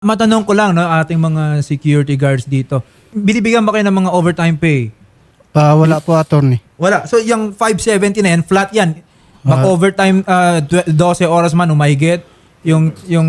Matanong ko lang, no, ating mga security guards dito. Binibigyan ba kayo ng mga overtime pay? Ah, wala po, attorney. Wala. So, yung 570 na yan, flat yan. Mag-overtime ah, dwe- 12 oras man, umahigit. Yung, yung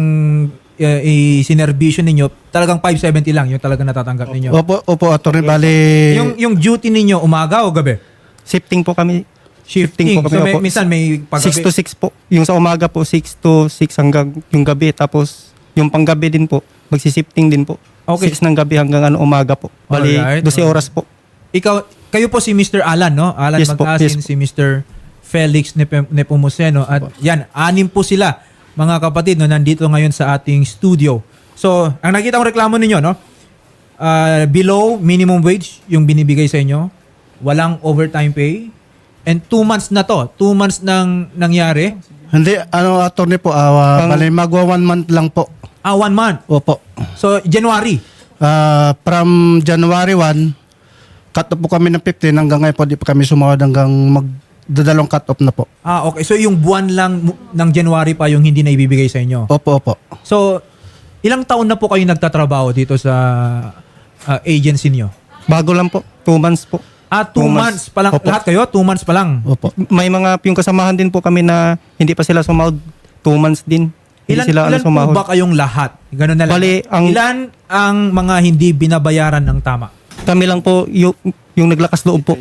uh, sinerbisyon ninyo, talagang 570 lang yung talagang natatanggap ninyo. Opo, opo, attorney. Bali, Yung, yung duty ninyo, umaga o gabi? Shifting po kami. Shifting. po So, kami. may, opo. minsan may 6 paggabi. to 6 po. Yung sa umaga po, 6 to 6 hanggang yung gabi. Tapos yung panggabi din po, magsi-shifting din po. Okay. 6 ng gabi hanggang ano, umaga po. Bali, Alright, 12 oras po. Ikaw, kayo po si Mr. Alan, no? Alan Yes po, Mag-asin, yes po. si Mr. Felix Nep- Nepomuceno. At yan, anim po sila, mga kapatid, no, nandito ngayon sa ating studio. So, ang nakita kong reklamo ninyo, no? Ah, below minimum wage yung binibigay sa inyo. Walang overtime pay. And two months na to. Two months nang nangyari. hindi, ano, attorney po, ah, Pang- bali, magwa one month lang po. Ah, one month. Opo. So, January. Ah, from January 1, cut off po kami ng 15 hanggang ngayon po di pa kami sumawad hanggang magdadalong cut off na po. Ah, okay. So, yung buwan lang mu- ng January pa yung hindi na ibibigay sa inyo. Opo, opo. So, ilang taon na po kayo nagtatrabaho dito sa ah, agency niyo? Bago lang po. 2 months po. Ah, two, Two months. months. pa lang. Opo. Lahat kayo? Two months pa lang. Opo. May mga yung kasamahan din po kami na hindi pa sila sumahod. 2 months din. Hindi Ilan, sila ilan po sumahod. ba kayong lahat? Ganun na lang. Bali, ang- ilan ang mga hindi binabayaran ng tama? Kami lang po yung, yung naglakas loob po.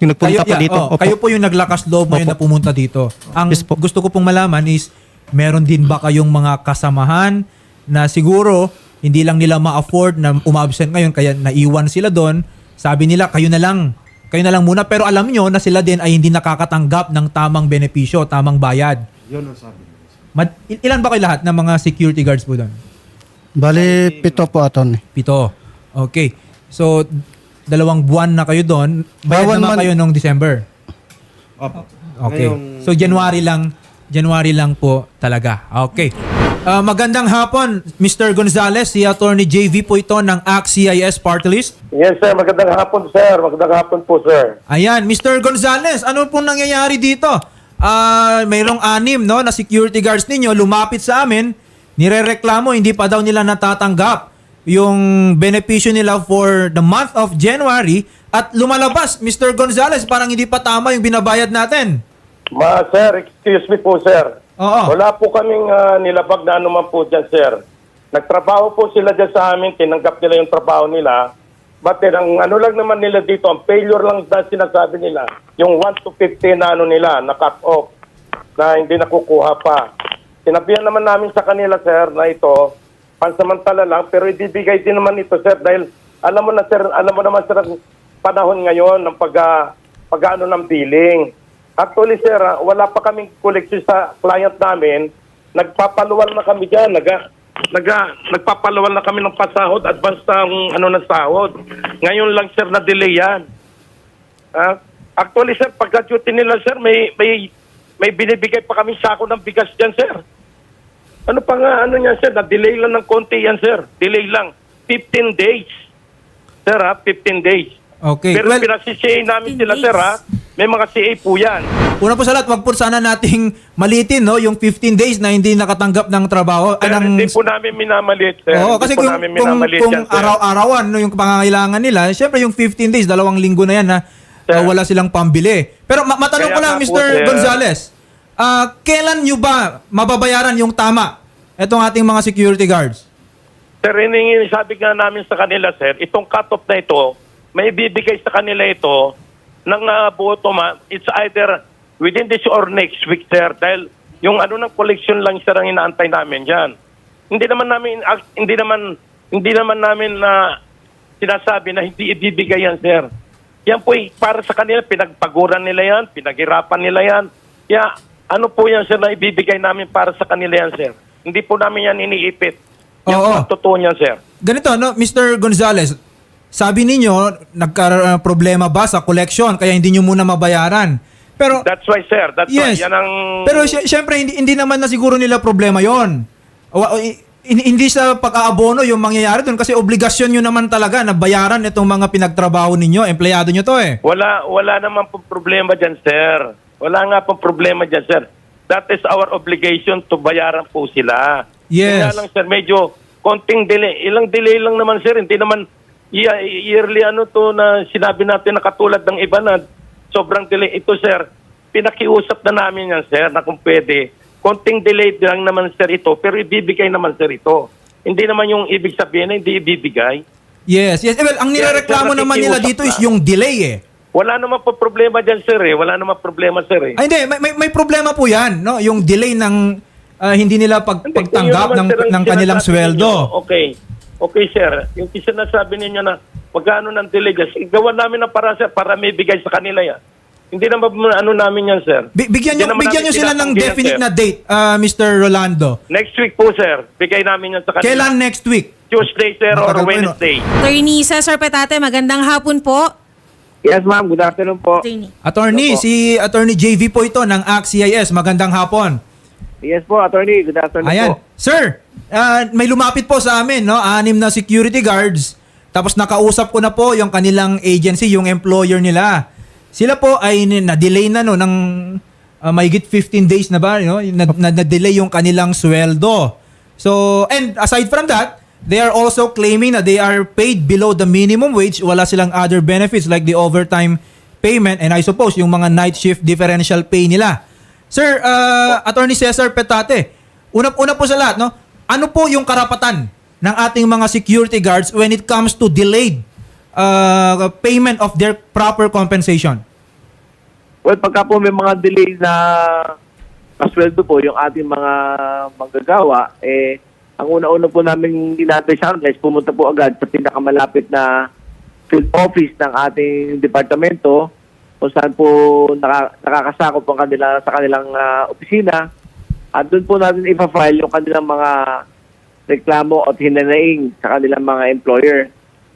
Yung nagpunta pa yeah, dito. oh, Opo. kayo po yung naglakas loob ngayon Opo. na pumunta dito. Ang Yes po. gusto ko pong malaman is, meron din ba kayong mga kasamahan na siguro hindi lang nila ma-afford na umabsent ngayon kaya naiwan sila doon. Sabi nila, kayo na lang. Kayo na lang muna. Pero alam nyo na sila din ay hindi nakakatanggap ng tamang benepisyo, tamang bayad. Yun ang sabi. Ilan ba kayo lahat ng mga security guards po doon? Bali, pito po, attorney. Pito. Okay. So, dalawang buwan na kayo doon. Bayad Bawan naman man- kayo nung December. Okay. So, January lang, January lang po talaga. Okay. Ah, magandang hapon, Mr. Gonzales. Si Attorney JV po ito ng ACT-CIS Party List. Yes, sir. Magandang hapon, sir. Magandang hapon po, sir. Ayan, Mr. Gonzales, ano pong nangyayari dito? Ah, mayroong anim no na security guards ninyo lumapit sa amin, nirereklamo hindi pa daw nila natatanggap yung benepisyo nila for the month of January at lumalabas Mr. Gonzales parang hindi pa tama yung binabayad natin. Ma, sir, excuse me po, sir. Oo. Wala po kaming ah, nilabag na anuman po dyan, sir. Nagtrabaho po sila dyan sa amin, tinanggap nila yung trabaho nila. But then, ang ano lang naman nila dito, ang failure lang na sinasabi nila, yung 1 to 15 na ano nila, na cut off, na hindi nakukuha pa. Sinabihan naman namin sa kanila, sir, na ito, pansamantala lang, pero ibibigay din naman ito, sir, dahil alam mo na, sir, alam mo naman, sir, panahon ngayon ng pag, ah, pag-ano ng billing. Actually, sir, ah, wala pa kaming collection sa client namin. Nagpapaluwal na kami dyan. Naga, naga, nagpapaluwal na kami ng pasahod, advance ng ano ng sahod. Ngayon lang, sir, na-delay yan. Ah, actually, sir, pagka-duty nila, sir, may, may, may binibigay pa kami sako ng bigas dyan, sir. Ano pa nga, ano yan, sir? Na-delay lang ng konti yan, sir. Delay lang. 15 days. Sir, ha? 15 days. Okay. Pero well, pinasi-CA namin sila, sir, ha? May mga CA po yan. una po sa lahat, wag po sana nating malitin no yung 15 days na hindi nakatanggap ng trabaho. Sir, ay, ng- hindi po namin minamalit, sir. Oo, kasi kung, kung, kung yan, sir. araw-arawan no, yung pangangailangan nila, syempre yung 15 days, dalawang linggo na yan na Sir. wala silang pambili. Pero ma- matanong Kaya ko lang, nga po, Mr. sir. Gonzales, ah, kailan nyo ba mababayaran yung tama itong ating mga security guards? Sir, hiningi, sabi nga namin sa kanila, sir, itong cut-off na ito, may bibigay sa kanila ito ng uh, buo to ma- It's either within this or next week, sir. Dahil yung ano ng collection lang, sir, ang inaantay namin dyan. Hindi naman namin, ah, hindi naman, hindi naman namin na sinasabi na hindi ibibigay yan, sir. Yan po, eh, para sa kanila, pinagpaguran nila yan, pinaghirapan nila yan. Kaya, ano po yan, sir, na ibibigay namin para sa kanila yan, sir. Hindi po namin yan iniipit. Yan Oo. po ang totoo niyan, sir. Ganito, no, Mr. Gonzales, sabi ninyo, nagka-problema ba sa collection kaya hindi nyo muna mabayaran? Pero, That's why, sir. That's yes. why. Yan ang... Pero sy- syempre, hindi, hindi naman na siguro nila problema yon. O, i- hindi sa pag-aabono yung mangyayari doon kasi obligasyon nyo naman talaga na bayaran itong mga pinagtrabaho ninyo, empleyado nyo to eh. Wala, wala naman po problema dyan, sir. Wala nga po problema dyan, sir. That is our obligation to bayaran po sila. Yes. Kaya lang, sir, medyo konting delay. Ilang delay lang naman sir, hindi naman ye- yearly ano to na sinabi natin na katulad ng iba na sobrang delay. Ito sir, pinakiusap na namin yan sir na kung pwede. Konting delay lang naman sir ito, pero ibibigay naman sir ito. Hindi naman yung ibig sabihin na hindi ibibigay. Yes, yes. Eh, well, ang nirereklamo Kaya naman nila dito is na. yung delay eh. Wala naman po problema dyan sir eh. Wala naman problema sir eh. Ay, hindi. May, may, may problema po yan, no? Yung delay ng ah, hindi nila pag, Hindi, pagtanggap ng, sir, ng kanilang sweldo. ninyo, okay. Okay, sir. Yung sinasabi ninyo na magkano ng delay dyan, gawa namin ng para, sir, para may bigay sa kanila yan. Hindi naman ano namin yan, sir. Bi- bigyan Hindi nyo, naman bigyan nyo namin sila ng definite sir. na date, ah, Mr. Rolando. Next week po, sir. Bigay namin yan sa kanila. Kailan next week? Tuesday, sir, or Matagal pa yun, no? Wednesday. Attorney Cesar Petate, magandang hapon po. Yes, ma'am. Good afternoon po. Attorney. Attorney, si Attorney JV po ito ng ACT-CIS. Magandang hapon. Yes po, attorney. Good afternoon Ayan. po. Sir, ah, may lumapit po sa amin, no? Anim na security guards. Tapos nakausap ko na po yung kanilang agency, yung employer nila. Sila po ay na-delay na no ng uh, mahigit 15 days na ba? Na, na, na-delay yung kanilang sweldo. So, and aside from that, they are also claiming na they are paid below the minimum wage. Wala silang other benefits like the overtime payment and I suppose yung mga night shift differential pay nila. Sir, uh, Attorney Cesar Petate, una-una po sa lahat, no? Ano po yung karapatan ng ating mga security guards when it comes to delayed uh, payment of their proper compensation? Well, pagka po may mga delay na pasweldo po yung ating mga manggagawa, eh, ang una-una po namin ginatay sa kanila is pumunta po agad sa pinakamalapit na field office ng ating departamento kung saan po naka, nakakasakop ang kanila, sa kanilang ah, opisina at doon po natin ipa-file yung kanilang mga reklamo at hinanaing sa kanilang mga employer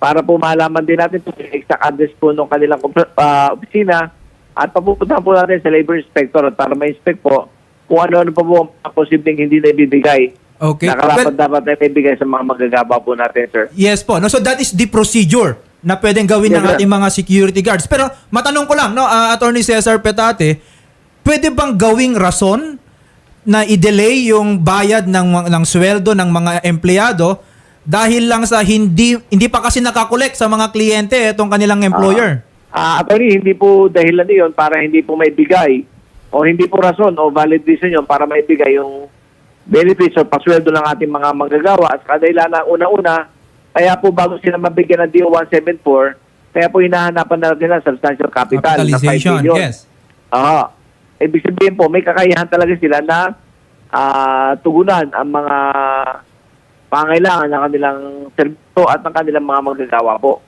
para po malaman din natin po yung exact address po ng kanilang ah, opisina at papupunta po natin sa labor inspector at para ma-inspect po kung ano-ano pa po ang posibleng hindi na ibibigay Okay. na karapat Well, dapat na ibibigay sa mga magagaba po natin, sir. Yes po. No, so that is the procedure na pwedeng gawin ng Yes, sir. ating mga security guards. Pero matanong ko lang, no, ah, Attorney Cesar Petate, pwede bang gawing rason na i-delay yung bayad ng ng sweldo ng mga empleyado dahil lang sa hindi hindi pa kasi nakakolek sa mga kliyente itong kanilang employer? Ah, attorney, hindi po dahilan yun para hindi po maibigay o hindi po rason o valid reason yun para maibigay yung benefits o pasweldo ng ating mga manggagawa. At kadahilan na una-una, kaya po bago sila mabigyan ng DO-174, kaya po hinahanapan na nila substantial capital na 5 Capitalization, million. yes. Oo. Ibig sabihin po, may kakayahan talaga sila na ah, tugunan ang mga pangailangan ng kanilang serbisyo at ng kanilang mga manggagawa po.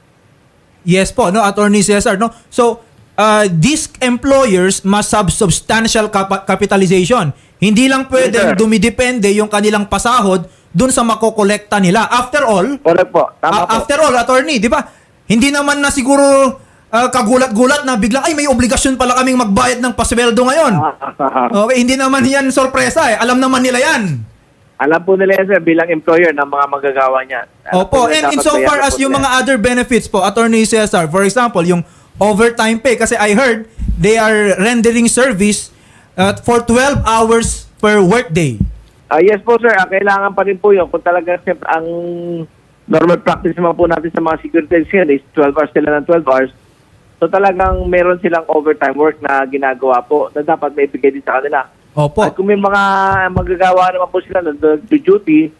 Yes po, no, Attorney Cesar, no. So, uh, these employers must have substantial cap- capitalization. Hindi lang pwedeng sir. dumidepende yung kanilang pasahod dun sa makokolekta nila. After all, Correct po. Tama a- po. after all, attorney, di ba? Hindi naman na siguro uh, kagulat-gulat na biglang ay may obligasyon pala kaming magbayad ng pasweldo ngayon. Ah. Okay, hindi naman yan sorpresa eh. Alam naman nila yan. Alam po nila yan, sir, bilang employer ng mga manggagawa niya. Alam Opo, and dapat insofar bayaran as yung mga other benefits po, Attorney Cesar, for example, yung overtime pay, kasi I heard they are rendering service uh, for 12 hours per workday. Ah, yes po, sir. Ah, kailangan pa rin po yun. Kung talaga, siyempre, ang normal practice naman po natin sa mga security here is 12 hours sila ng 12 hours. So talagang meron silang overtime work na ginagawa po na dapat may bigay din sa kanila. Opo. At kung may mga magagawa naman po sila na do duty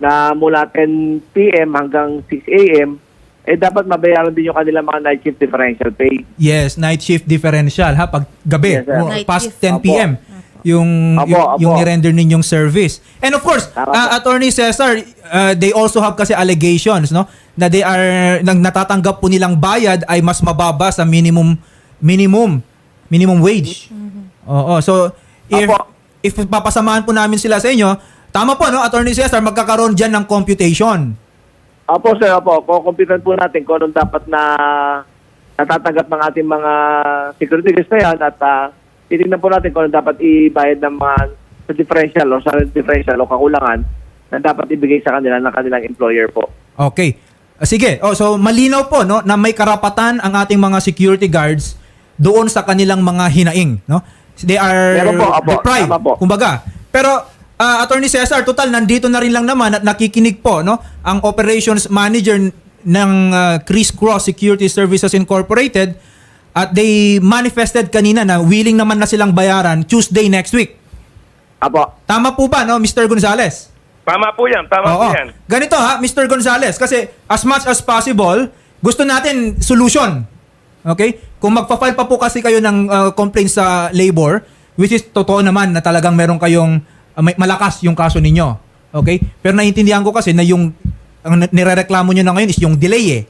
na mula 10 p.m. hanggang 6 a.m., eh dapat mabayaran din yung kanilang mga night shift differential pay. Yes, night shift differential ha pag gabi Yes, sir. Night past shift. 10 PM yung Apo, yung, apo. yung i-render ninyong service. And of course, uh. Attorney Cesar, uh, they also have kasi allegations no na they are nang natatanggap po nilang bayad ay mas mababa sa minimum minimum minimum wage. Oo, so if Apo. if papasamahan po namin sila sa inyo, tama po no, Attorney Cesar, magkakaroon diyan ng computation. Opo, sir, opo. Kukumpitan po natin kung anong dapat na natatanggap ng ating mga security guards na yan at uh, titignan po natin kung anong dapat ibayad ng mga sa differential o sa differential o kakulangan na dapat ibigay sa kanila ng kanilang employer po. Okay. Sige. Oh, so malinaw po no na may karapatan ang ating mga security guards doon sa kanilang mga hinaing, no? They are Meron po, apo. deprived. Tama po. Kumbaga. Pero ah, Attorney Cesar, total nandito na rin lang naman at nakikinig po no ang operations manager ng ah, Chris Cross Security Services Incorporated at they manifested kanina na willing naman na silang bayaran Tuesday next week. Apo. Tama po ba no Mr. Gonzales? Tama po yan, tama po Oo. yan. Ganito ha, Mr. Gonzales, kasi as much as possible, gusto natin solution. Okay? Kung magpa-file pa po kasi kayo ng uh, complaint sa labor, which is totoo naman na talagang meron kayong uh, may- malakas yung kaso ninyo. Okay? Pero naiintindihan ko kasi na yung ang nirereklamo nyo na ngayon is yung delay eh.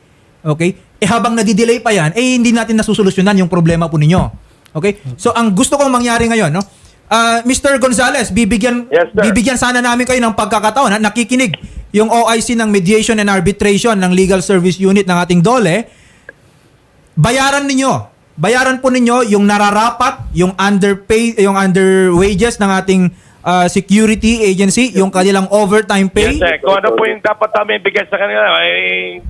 Okay? Eh habang nadidelay pa yan, eh hindi natin nasusolusyonan yung problema po ninyo. Okay? So ang gusto kong mangyari ngayon, no? Ah, Mr. Gonzales, bibigyan Yes, sir. bibigyan sana namin kayo ng pagkakataon. Ha? Nakikinig yung OIC ng Mediation and Arbitration ng Legal Service Unit ng ating DOLE. Bayaran ninyo. Bayaran po ninyo yung nararapat, yung underpay, yung under wages ng ating ah, security agency, yung kanilang overtime pay. Yes, sir. Kung ano po yung dapat namin bigyan sa kanila, ay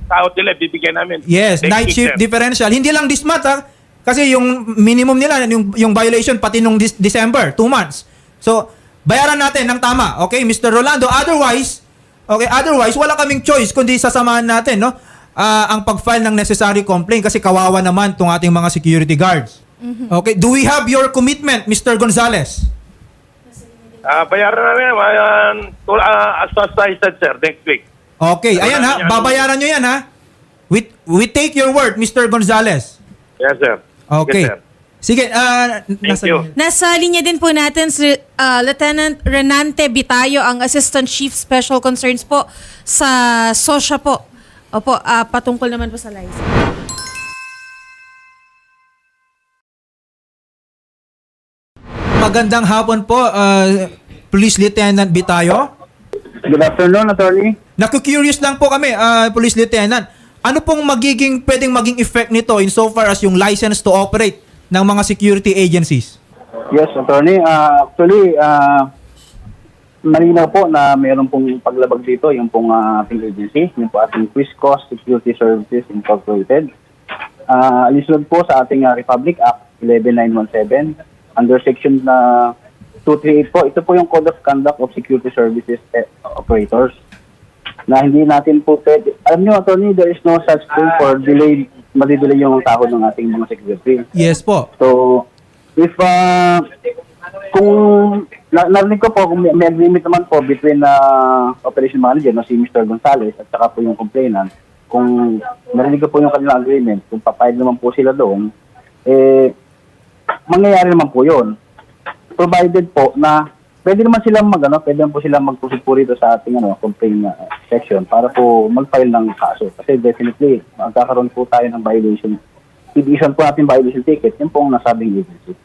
tao nila, bibigyan namin. Yes, Next night shift differential. Hindi lang this month ha. Kasi yung minimum nila, yung, yung violation pati nung dis- December, two months. So, bayaran natin ng tama. Okay, Mr. Rolando. Otherwise, okay, otherwise, wala kaming choice kundi sasamahan natin, no? Ah, ang pag-file ng necessary complaint kasi kawawa naman tong ating mga security guards. Okay, do we have your commitment, Mr. Gonzales? Ah, bayaran namin, uh, uh, as as I said, sir, next week. Okay, ayan ha, babayaran nyo yan ha. We, we take your word, Mr. Gonzales. Yes, sir. Okay. Yes, sir. Sige, ah, nasa you. Nasa linya din po natin si uh, Lieutenant Renante Bitayo, ang Assistant Chief Special Concerns po sa SOSHA po. Opo, ah, patungkol naman po sa license. Magandang hapon po, uh, Police Lieutenant Bitayo. Good afternoon, attorney. Naku-curious lang po kami, uh, Police Lieutenant. Ano pong magiging, pwedeng maging effect nito in so far as yung license to operate ng mga security agencies? Yes, attorney. Ah, actually, ah, malinaw po na mayroon pong paglabag dito, yung pong ating agency, yung po ating Quiscos Security Services Incorporated. Ah, alisunod po sa ating ah, Republic Act 11917 under section na 238 po. Ito po yung Code of Conduct of Security Services eh, Operators na hindi natin po pwede. Alam niyo, attorney, there is no such thing for delay, madidelay yung sahod ng ating mga security. Yes po. So, if, uh, kung, na, narinig ko po, kung may, agreement naman po between uh, operation manager, no, si Mr. Gonzales, at saka po yung complainant, kung narinig ko po yung kanilang agreement, kung papayag naman po sila doon, eh, mangyayari naman po yun. Provided po na pwede naman silang mag ano, pwede naman po silang mag-proceed po rito sa ating ano, complaint uh, section para po mag-file ng kaso. Kasi definitely, magkakaroon po tayo ng violation. I-issue po natin violation ticket, yun po ang nasabing agency.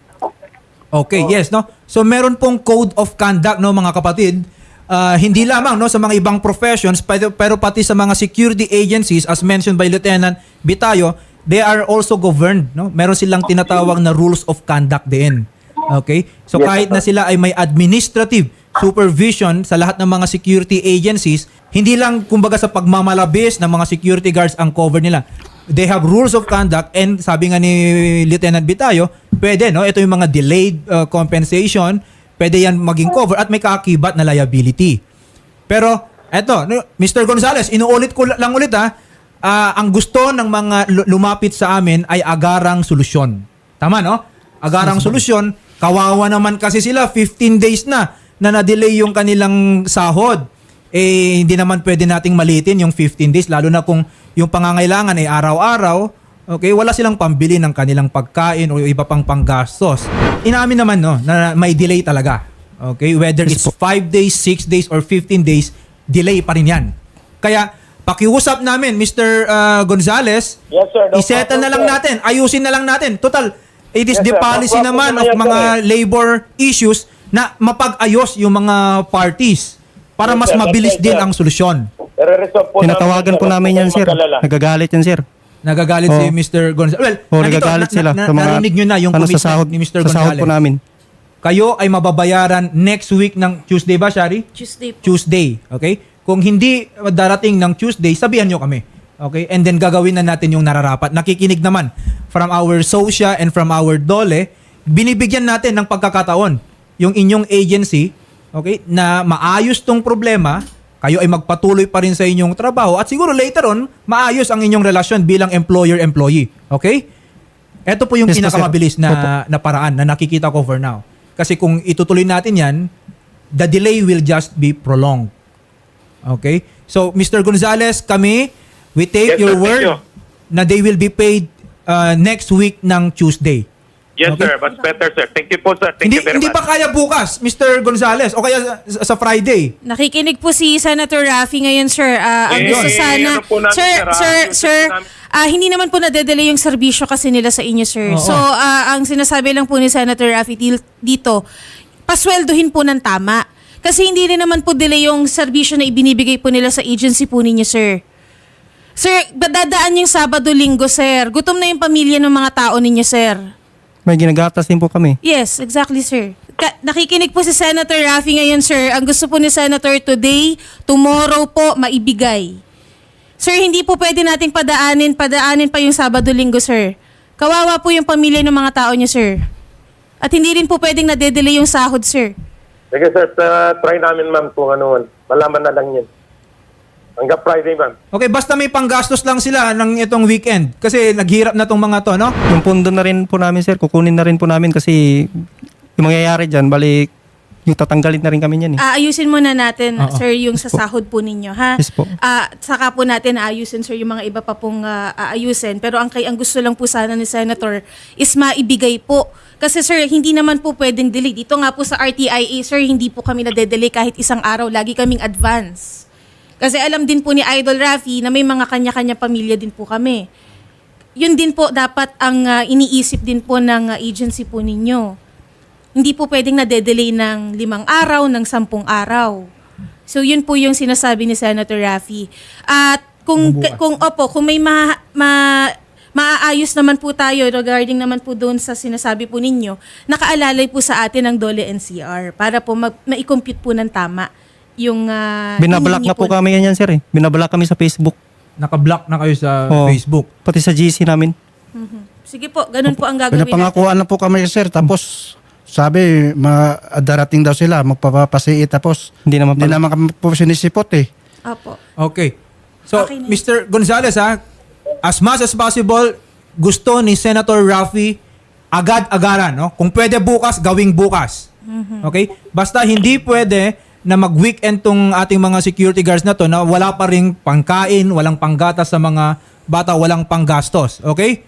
Okay, yes, no? So meron pong code of conduct, no, mga kapatid. Ah, hindi lamang no sa mga ibang professions pero, pero pati sa mga security agencies as mentioned by Lieutenant Bitayo, they are also governed, no? Meron silang tinatawag na rules of conduct din. Okay? So kahit na sila ay may administrative supervision sa lahat ng mga security agencies, hindi lang kumbaga sa pagmamalabis ng mga security guards ang cover nila. They have rules of conduct and sabi nga ni Lieutenant Bitayo, pwede no, ito yung mga delayed uh, compensation, pwede yan maging cover at may kaakibat na liability. Pero eto, Mr. Gonzales, inuulit ko lang ulit ha, ah, ang gusto ng mga lu- lumapit sa amin ay agarang solusyon. Tama no? Agarang solusyon, kawawa naman kasi sila 15 days na na na-delay yung kanilang sahod. Eh hindi naman pwede nating malitin yung 15 days lalo na kung yung pangangailangan ay araw-araw. Okay, wala silang pambili ng kanilang pagkain o iba pang panggastos. Inamin naman no na may delay talaga. Okay, whether it's 5 days, 6 days or 15 days, delay pa rin 'yan. Kaya pakiusap namin Mr. uh, Gonzales, Yes, sir. No isettle na lang sir. natin, ayusin na lang natin. Total, it is Yes, the sir. No policy problem naman of mga sir, eh. labor issues na mapag-ayos yung mga parties para mas mabilis din ang solusyon. I-resolve po Tinatawagan namin, po sir. namin yan, sir. mag-alala. Nagagalit yan, sir. Nagagalit si Oo. Mr. Gonzales. Well, Oo, nandito, nagagalit na- sila. na- sa mga, narinig nyo na yung ano, sa commitment sahod, ni Mr. Sa sahod Gonzales. po namin. Kayo ay mababayaran next week ng Tuesday ba, Shari? Tuesday po. Tuesday. Okay? Kung hindi darating ng Tuesday, sabihan nyo kami. Okay? And then gagawin na natin yung nararapat. Nakikinig naman from our SOSIA and from our DOLE, binibigyan natin ng pagkakataon yung inyong agency okay, na maayos tong problema, kayo ay magpatuloy pa rin sa inyong trabaho at siguro later on, maayos ang inyong relasyon bilang employer-employee. Okay? Ito po yung Yes pinakamabilis na, na paraan na nakikita ko for now. Kasi kung itutuloy natin yan, the delay will just be prolonged. Okay? So, Mr. Gonzales, kami, we take Yes, your sir. Word you. na they will be paid uh, next week ng Tuesday. Yes, Okay. sir. Much better, sir. Thank you po, sir. Thank hindi you very hindi much. ba kaya bukas, Mr. Gonzales? O kaya sa, sa Friday? Nakikinig po si Senator Raffy ngayon, sir. Ah, ang Eh, gusto sana... ano po namin, sir, sir, sir, sir, namin- ah, hindi naman po nadedelay yung serbisyo kasi nila sa inyo, sir. Oo. So, ah, ang sinasabi lang po ni Senator Raffy dito, pasweldohin po ng tama. Kasi hindi rin naman po delay yung serbisyo na ibinibigay po nila sa agency po ninyo, sir. Sir, dadaan yung Sabado-Linggo, sir. Gutom na yung pamilya ng mga tao ninyo, sir. May ginagatas din po kami. Yes, exactly, sir. Ka- nakikinig po si Senator Raffy ngayon, sir. Ang gusto po ni Senator today, tomorrow po, maibigay. Sir, hindi po pwede nating padaanin, padaanin pa yung Sabado-Linggo, sir. Kawawa po yung pamilya ng mga tao niyo, sir. At hindi rin po pwedeng nadedelay yung sahod, sir. Sige, sir. Uh, try namin, ma'am, kung ano. Malaman na lang yan. Hanggang Friday, ma'am. Okay, basta may panggastos lang sila ng itong weekend. Kasi naghirap na tong mga to, no? Yung pundo na rin po namin, sir. Kukunin na rin po namin kasi yung mangyayari dyan, balik yung tatanggalin na rin kami yan eh. Aayusin muna natin, Oo. sir, yung sa sahod po ninyo, ha? Yes po. Ah, saka po natin aayusin, sir, yung mga iba pa pong ah, aayusin. Pero ang, kay, ang gusto lang po sana ni Senator is maibigay po. Kasi sir, hindi naman po pwedeng delay. Dito nga po sa RTIA, sir, hindi po kami na-delay kahit isang araw. Lagi kaming advance. Kasi alam din po ni Idol Rafi na may mga kanya-kanya pamilya din po kami. Yun din po dapat ang ah, iniisip din po ng ah, agency po ninyo hindi po pwedeng na-delay ng limang araw, ng sampung araw. So yun po yung sinasabi ni Senator Raffy. At kung, Bukas. kung opo, kung may ma, ma, maaayos naman po tayo regarding naman po doon sa sinasabi po ninyo, nakaalalay po sa atin ang DOLE NCR para po mag, ma-compute po ng tama yung uh, Binablock na po kami yan, sir eh. Binablock kami sa Facebook. Naka-block na kayo sa Oo. Facebook. Pati sa GC namin. Sige po, ganun po ang gagawin natin. Pinapangakuan na po kami sir. Tapos sabi, ma darating daw sila, magpapapasiit. Tapos Hindi naman hindi pala. naman kami po sinisipot eh. Opo. Okay. So, Okay na yun. Mr. Gonzales, ha, as much as possible, gusto ni Senator Raffy agad-agaran, no? Kung pwede bukas, gawing bukas. Okay? Basta hindi pwede na mag-weekend tong ating mga security guards na to na wala pa ring pangkain, walang panggatas sa mga bata, walang panggastos. Okay?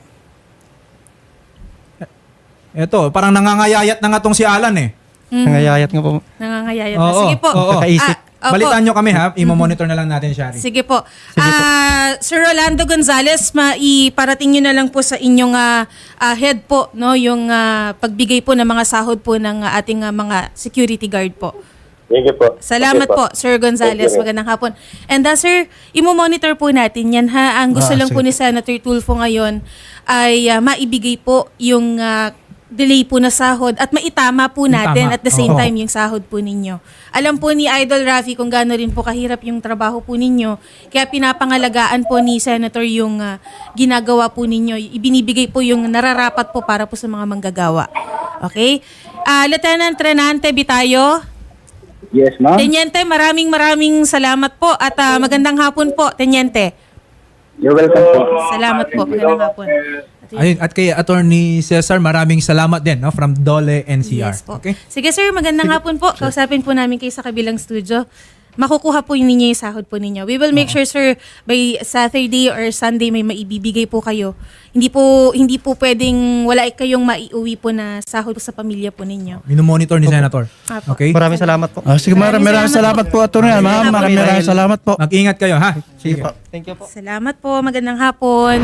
Eto, parang nangangayayat na nga tong si Alan eh. Nangayayat nga po. Nangangayayat na. Oo, Sige po. oo. Kakaisip. Ah, opo. Balitaan nyo kami ha, imo-monitor na lang natin, Shari. Sige po. Ah, Sir Rolando Gonzales, maiparating nyo na lang po sa inyong ah, ah, head po no yung ah, pagbigay po ng mga sahod po ng ah, ating ah, mga security guard po. Sige po. Salamat Okay po, Sir Gonzales. Thank you. Magandang hapon. And uh, sir, imo-monitor po natin yan ha. Ang gusto Ah, lang po sige ni Senator Tulfo ngayon ay ah, maibigay po yung ah, delay po na sahod at maitama po natin tama. at the same Oo. time yung sahod po ninyo. Alam po ni Idol Rafi kung gaano rin po kahirap yung trabaho po ninyo. Kaya pinapangalagaan po ni Senator yung ah, ginagawa po ninyo. Ibinibigay po yung nararapat po para po sa mga manggagawa. Okay? Ah, Lieutenant Renante Bitayo, Yes, ma'am. Tenyente, maraming maraming salamat po at ah, magandang hapon po, Tenyente. You're welcome po. Salamat po, magandang hapon. Ayun, at kay Attorney Cesar, maraming salamat din no, from Dole NCR. Yes po. Okay? Sige sir, magandang hapon po. Kausapin po namin kayo sa kabilang studio. Makukuha po ninyo yung sahod po ninyo. We will make sure sir by Saturday or Sunday may maibibigay po kayo. Hindi po hindi po pwedeng wala kayong maiuwi po na sahod sa pamilya po ninyo. Minomonitor ni Senator. Apo. Okay? Maraming salamat po. Ah, sige, maraming, Maraming salamat po, Atty. Ma'am. Maraming, maraming salamat po. Mag-ingat kayo, ha? Sige po. Thank you po. Salamat po, magandang hapon.